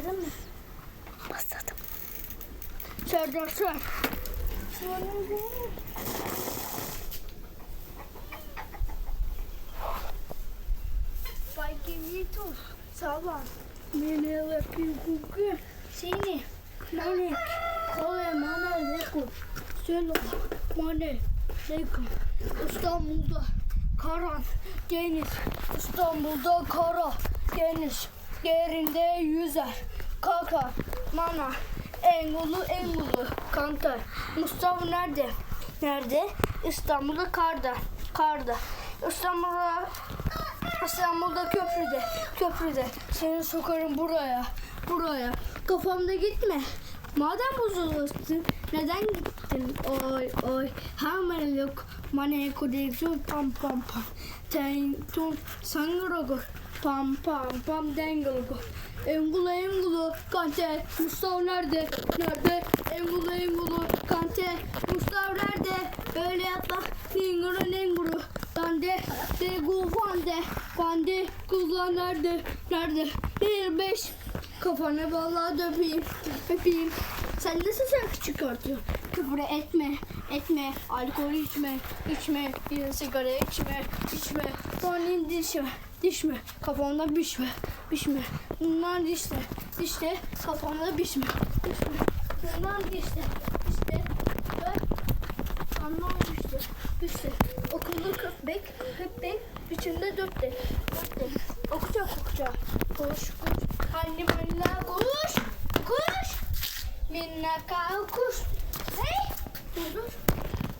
Başladın mı? Başladım. Serdar sor. Paquinito, salva. Menela picuca. Sini. Mane. Kole mana leko. Söyle. Mane. Leko. İstanbul'da karan deniz. İstanbul'da kara deniz. Derinde yüzer. Kaka. Mana. Engulu engulu. Kantar. Mustafa nerede? Nerede? İstanbul'da karda. Karda. İstanbul'da İstanbul'da köprüde. Köprüde. Seni sokarım buraya. Buraya. Kafamda gitme. Madem bozulursun neden gittin? Oy oy. Hemen yok. Mane kodeksu pam pam pam. Ten tun sangrogo. Pam pam pam dengologo. Engulu engulu kante. Mustafa nerede? Nerede? Engulu engulu kante. Mustafa nerede? Böyle yapma. Ninguru ninguru. Kande. De gufande. Kande. Kuzlar nerede? Nerede? Bir beş. Kafana vallahi da öpeyim. Sen nasıl şarkı çıkartıyorsun? Küfür etme, etme, alkol içme, içme, bir sigara içme, içme, panin dişme, dişme, kafamda bişme, bişme, bundan dişle, dişle, kafamda bişme, bişme, bundan dişle, dişle, ve anlam işte, işte, okulda köpek, köpek, biçimde dörtte, dörtte, okuyacak okuyacak, koş, koş, annem anne Para cá eu